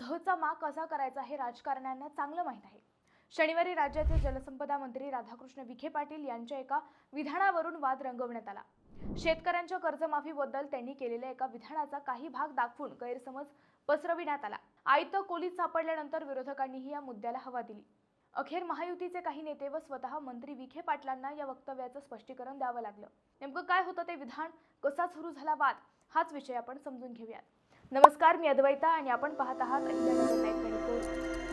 धचा मा कसा करायचा हे राजकारण्यांना चांगलं माहीत आहे. शनिवारी राज्याचे जलसंपदा मंत्री राधाकृष्ण विखे पाटील यांच्या एका विधानावरून वाद रंगवण्यात आला. शेतकऱ्यांच्या कर्जमाफीबद्दल त्यांनी केलेल्या एका विधानाचा काही भाग दाखवून गैरसमज पसरविण्यात आला. आयत कोलीत सापडल्यानंतर विरोधकांनीही या मुद्द्याला हवा दिली. अखेर महायुतीचे काही नेते व स्वतः मंत्री विखे पाटलांना या वक्तव्याचं स्पष्टीकरण द्यावं लागलं. नेमकं काय होतं ते विधान? कसा सुरू झाला वाद? हाच विषय आपण समजून घेऊयात. नमस्कार मी अद्वैता आणि आपण पाहत आहात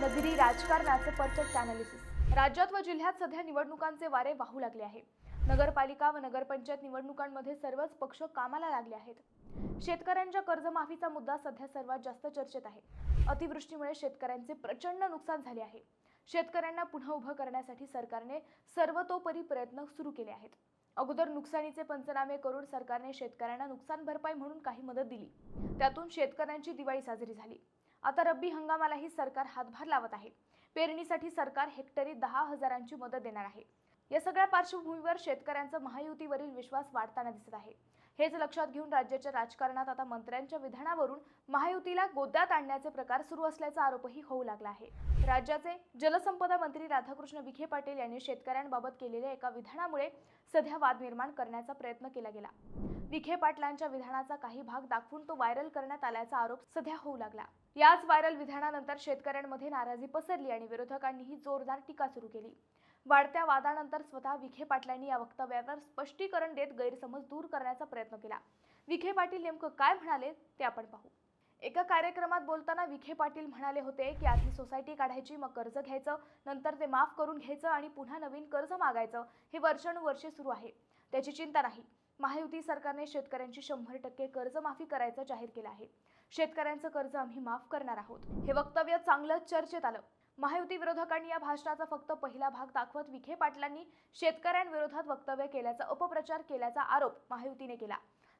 नगरी राजकारणाचं परफेक्ट अनालिसिस राज्यात व जिल्ह्यात सध्या निवडणुकांचे वारे वाहू लागले आहे नगरपालिका व नगरपंचायत निवडणुकांमध्ये सर्वच पक्ष कामाला लागले आहेत. शेतकऱ्यांच्या कर्जमाफीचा मुद्दा सध्या सर्वात जास्त चर्चेत आहे. अतिवृष्टीमुळे शेतकऱ्यांचे प्रचंड नुकसान झाले आहे. शेतकऱ्यांना पुन्हा उभं करण्यासाठी सरकारने सर्वतोपरी प्रयत्न सुरू केले आहेत. अगोदर नुकसानीचे पंचनामे करून सरकारने शेतकऱ्यांना नुकसान भरपाई म्हणून काही मदत दिली. त्यातून शेतकऱ्यांची दिवाळी साजरी झाली. आता रब्बी हंगामालाही सरकार हातभार लावत आहे. पेरणीसाठी सरकार हेक्टरी दहा हजारांची मदत देणार आहे. या सगळ्या पार्श्वभूमीवर शेतकऱ्यांचा महायुतीवरील विश्वास वाढताना दिसत आहे. हेच लक्षात घेऊन राज्याच्या राजकारणात आता मंत्र्यांच्या विधानावरून महायुतीला गोद्यात आणण्याचे प्रकार सुरू असल्याचा आरोपही होऊ लागला आहे. राज्याचे जलसंपदा मंत्री राधाकृष्ण विखे पाटील यांनी शेतकऱ्यांबाबत केलेल्या एका विधानामुळे सध्या वाद निर्माण करण्याचा प्रयत्न केला गेला. विखे पाटलांच्या विधानाचा काही भाग दाखवून तो व्हायरल करण्यात आल्याचा आरोप सध्या होऊ लागला. याच व्हायरल विधानानंतर शेतकऱ्यांमध्ये नाराजी पसरली आणि विरोधकांनीही जोरदार टीका सुरू केली. वाढत्या वादानंतर स्वतः विखे पाटलांनी या वक्तव्यावर स्पष्टीकरण देत गैरसमज दूर करण्याचा प्रयत्न केला. विखे पाटील नेमकं काय म्हणाले ते आपण पाहू. एका कार्यक्रमात बोलताना विखे पाटील म्हणाले होते की आधी सोसायटी काढायची मग कर्ज घ्यायचं नंतर ते माफ करून घ्यायचं आणि पुन्हा नवीन कर्ज मागायचं. हे वर्षानुवर्षे सुरू आहे. त्याची चिंता नाही. महायुती सरकारने शेतकऱ्यांची शंभर टक्के कर्जमाफी करायचं जाहीर केलं आहे. शेतकऱ्यांचं कर्ज आम्ही माफ करणार आहोत. हे वक्तव्य चांगलं चर्चेत आलं. महायुती विरोधकांनी या भाषणाचा फक्त पहिला भाग दाखवत विखे पाटलांनी शेतकऱ्यांविरोधात वक्तव्य केल्याचा अपप्रचार केल्याचा आरोप महायुतीने केला.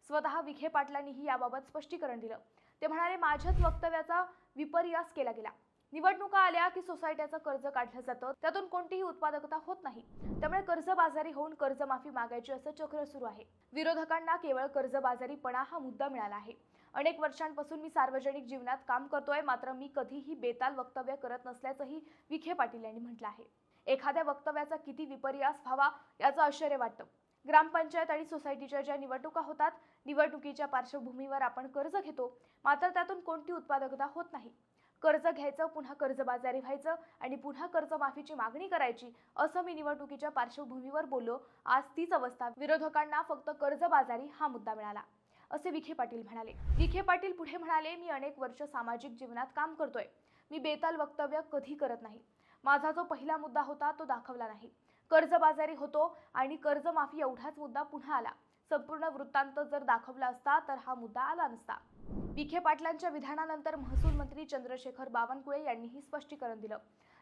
स्वतः विखे पाटलांनीही याबाबत स्पष्टीकरण दिलं. ते म्हणाले माझ्याच वक्तव्याचा विपर्यास केला गेला. निवडणुका आल्या की सोसायट्याचं कर्ज काढलं जातं. त्यातून कोणतीही उत्पादकता होत नाही. त्यामुळे कर्जबाजारी होऊन कर्जमाफी मागायची असं चक्र सुरू आहे. विरोधकांना केवळ कर्जबाजारीपणा हा मुद्दा मिळाला आहे. अनेक वर्षांपासून मी सार्वजनिक जीवनात काम करतोय मात्र मी कधीही बेताल वक्तव्य करत नसल्याचंही विखे पाटील यांनी म्हटलं आहे. एखाद्या वक्तव्याचा किती विपर्यास व्हावा याचं आश्चर्य वाटतं. ग्रामपंचायत आणि सोसायटीच्या ज्या निवडणुका होतात निवडणुकीच्या पार्श्वभूमीवर आपण कर्ज घेतो मात्र त्यातून कोणती उत्पादकता होत नाही. कर्ज घ्यायचं पुन्हा कर्जबाजारी व्हायचं आणि पुन्हा कर्जमाफीची मागणी करायची असं मी निवडणुकीच्या पार्श्वभूमीवर बोललो. आज तीच अवस्था. विरोधकांना फक्त कर्जबाजारी हा मुद्दा मिळाला. असे विखे पाटील म्हणाले. विखे पाटील पुढे म्हणाले मी अनेक वर्ष सामाजिक जीवनात काम करतोय. मी बेताल वक्तव्य कधी करत नाही. माझा जो पहिला मुद्दा होता तो दाखवला नाही. कर्जबाजारी होतो आणि कर्जमाफी एवढाच मुद्दा पुन्हा आला. संपूर्ण वृत्तांत जर दाखवला असता तर हा मुद्दा आला नसता. विखे पाटलांच्या विधानानंतर महसूल मंत्री चंद्रशेखर बावनकुळे यांनीही स्पष्टीकरण दिलं.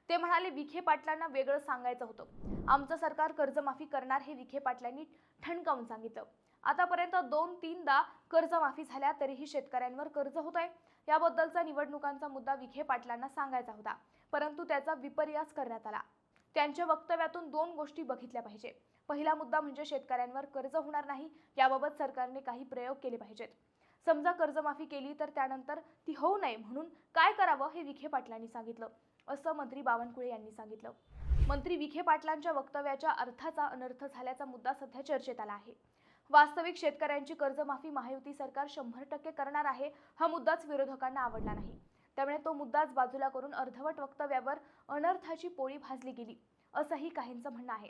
ते म्हणाले विखे पाटलांना वेगळं सांगायचं होतं. आमचं सरकार कर्जमाफी करणार हे विखे पाटलांनी ठणकावून सांगितलं. आतापर्यंत दोन तीनदा कर्जमाफी झाल्या तरीही शेतकऱ्यांवर कर्ज होत आहे याबद्दलचा निवडणुकांचा मुद्दा विखे पाटलांना सांगायचा होता. परंतु त्याचा विपर्यास करण्यात आला. त्यांच्या वक्तव्यातून दोन गोष्टी बघितल्या पाहिजे. पहिला मुद्दा म्हणजे शेतकऱ्यांवर कर्ज होणार नाही याबाबत सरकारने काही प्रयोग केले पाहिजेत. समजा कर्जमाफी केली तर त्यानंतर ती होऊ नये म्हणून काय करावं हे विखे पाटलांनी सांगितलं. असं मंत्री बावनकुळे यांनी सांगितलं. मंत्री विखे पाटलांच्या वक्तव्याच्या अर्थाचा अनर्थ झाल्याचा मुद्दा सध्या चर्चेत आला आहे. वास्तविक शेतकऱ्यांची कर्जमाफी महायुती सरकार शंभर टक्के करणार आहे हा मुद्दाच विरोधकांना आवडला नाही. त्यामुळे तो मुद्दाच बाजूला करून अर्धवट वक्तव्यावर अनर्थाची पोळी भाजली गेली असंही काहींचं म्हणणं आहे.